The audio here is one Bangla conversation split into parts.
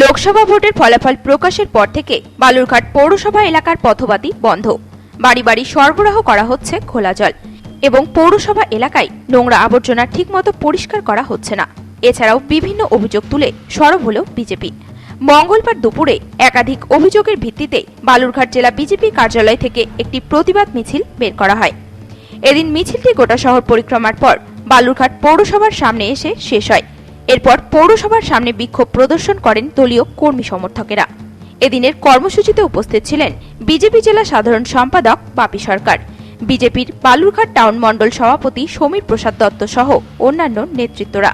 লোকসভা ভোটের ফলাফল প্রকাশের পর থেকে বালুরঘাট পৌরসভা এলাকার পথবাতি বন্ধ। বাড়ি বাড়ি সরবরাহ করা হচ্ছে খোলা জল এবং পৌরসভা এলাকায় নোংরা আবর্জনা ঠিকমতো পরিষ্কার করা হচ্ছে না। এছাড়াও বিভিন্ন অভিযোগ তুলে সরব হল বিজেপি। মঙ্গলবার দুপুরে একাধিক অভিযোগের ভিত্তিতে বালুরঘাট জেলা বিজেপি কার্যালয় থেকে একটি প্রতিবাদ মিছিল বের করা হয়। এদিন মিছিলটি গোটা শহর পরিক্রমার পর বালুরঘাট পৌরসভার সামনে এসে শেষ হয়। এরপর পৌরসভার সামনে বিক্ষোভ প্রদর্শন করেন দলীয় কর্মী সমর্থকেরা। এদিনের কর্মসূচিতে উপস্থিত ছিলেন বিজেপি জেলা সাধারণ সম্পাদক বাপি সরকার, বিজেপির বালুরঘাট টাউন মণ্ডল সভাপতি সমীর প্রসাদ দত্ত সহ অন্যান্য নেতৃত্বরা।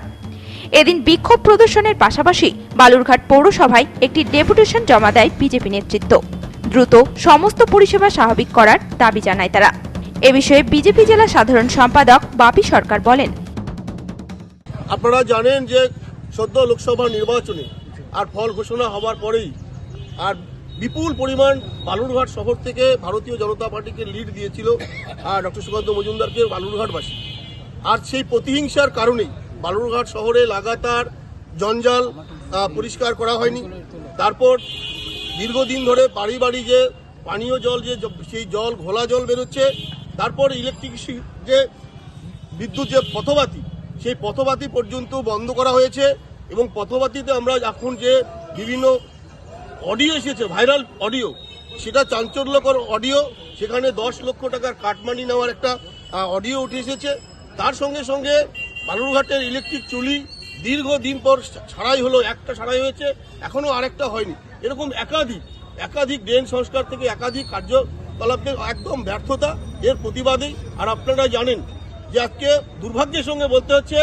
এদিন বিক্ষোভ প্রদর্শনের পাশাপাশি বালুরঘাট পৌরসভায় একটি ডেপুটেশন জমা দেয় বিজেপি নেতৃত্ব। দ্রুত সমস্ত পরিষেবা স্বাভাবিক করার দাবি জানায় তারা। এ বিষয়ে বিজেপি জেলা সাধারণ সম্পাদক বাপি সরকার বলেন আপনারা জানেন যে সদ্য লোকসভা নির্বাচনে আর ফল ঘোষণা হওয়ার পরেই আর বিপুল পরিমাণ বালুরঘাট শহর থেকে ভারতীয় জনতা পার্টিকে লিড দিয়েছিল আর ডক্টর সুকান্ত মজুমদারকে বালুরঘাটবাসী। আর সেই প্রতিহিংসার কারণেই বালুরঘাট শহরে লাগাতার জঞ্জাল পরিষ্কার করা হয়নি। তারপর দীর্ঘদিন ধরে বাড়ি বাড়ি যে পানীয় জল, যে সেই জল, ঘোলা জল বেরোচ্ছে, তারপর ইলেকট্রিক যে বিদ্যুৎ যে পথবাতি সেই পথবাতি পর্যন্ত বন্ধ করা হয়েছে এবং পথবাতিতে আমরা এখন যে বিভিন্ন অডিও এসেছে, ভাইরাল অডিও, সেটা চাঞ্চল্যকর অডিও, সেখানে দশ লক্ষ টাকার কাটমানি নেওয়ার একটা অডিও উঠে এসেছে। তার সঙ্গে সঙ্গে বালুরঘাটের ইলেকট্রিক চুলি দীর্ঘদিন পর ছাড়াই হলো, একটা ছাড়াই হয়েছে এখনও আরেকটা হয়নি। এরকম একাধিক একাধিক ড্রেন সংস্কার থেকে একাধিক কার্যকলাপের একদম ব্যর্থতা এর প্রতিবাদেই। আর আপনারা জানেন যে আজকে দুর্ভাগ্যের সঙ্গে বলতে হচ্ছে,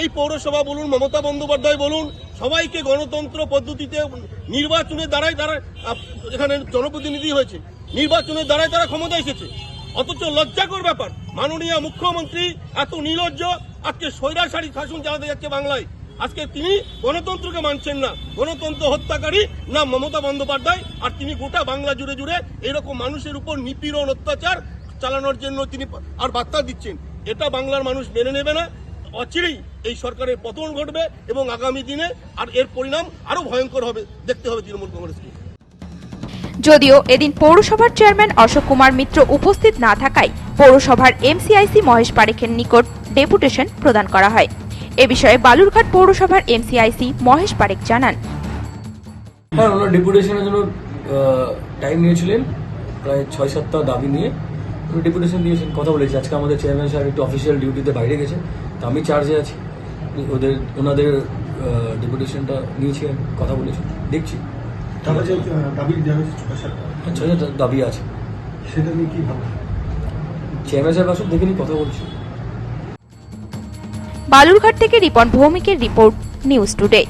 এই পৌরসভা বলুন, মমতা বন্দ্যোপাধ্যায় বলুন, সবাইকে গণতন্ত্র পদ্ধতিতে নির্বাচনের দ্বারাই তারা এখানে জনপ্রতিনিধি হয়েছে। নির্বাচনের দ্বারাই তারা ক্ষমতা এসেছে। অথচ লজ্জাকর ব্যাপার, মাননীয় মুখ্যমন্ত্রী এত নির্লজ্জ, আজকে স্বৈরাচারী শাসন চালাতে যাচ্ছে বাংলায়। আজকে তিনি গণতন্ত্রকে মানছেন না। গণতন্ত্র হত্যাকারী না মমতা বন্দ্যোপাধ্যায়, আর তিনি গোটা বাংলা জুড়ে জুড়ে এরকম মানুষের উপর নিপীড়ন অত্যাচার চালানোর জন্য তিনি আর বার্তা দিচ্ছেন। এটা বাংলার মানুষ মেনে নেবে না। অচিরেই এই সরকারের পতন ঘটবে এবং আগামী দিনে আর এর পরিণাম আরও ভয়ঙ্কর হবে দেখতে হবে তৃণমূল কংগ্রেসকে। যদিও এদিন পৌরসভার চেয়ারম্যান অশোক কুমার মিত্র উপস্থিত না থাকায় পৌরসভার এমসিআইসি মহেশ পারেখের নিকট ডেপুটেশন প্রদান করা হয়। এ বিষয়ে বালুরঘাট পৌরসভার এমসিআইসি মহেশ পারেখ জানান। হ্যাঁ ওনার ডেপুটেশনের জন্য টাইম নিয়েছিলেন প্রায় ছয় সাতটা দাবি নিয়ে। ডেপুটেশন দিয়েছেন কথা বলেছি। আজকে আমাদের চেয়ারম্যান সাহেব একটু অফিসিয়াল ডিউটিতে বাইরে গেছে তো আমি চার্জে আছি। ওদের ওনাদের ডেপুটেশনটা নিয়েছি আমি কথা বলেছি। দেখছি। তাহলে যে আহ, দাবি আছে। সেটা নিয়ে কি ভাবনা? চেয়ারম্যান সাহেব আসুন দেখে নিই কথা বলছি। বালুরঘাট থেকে রিপন ভৌমিকের রিপোর্ট নিউজ টুডে।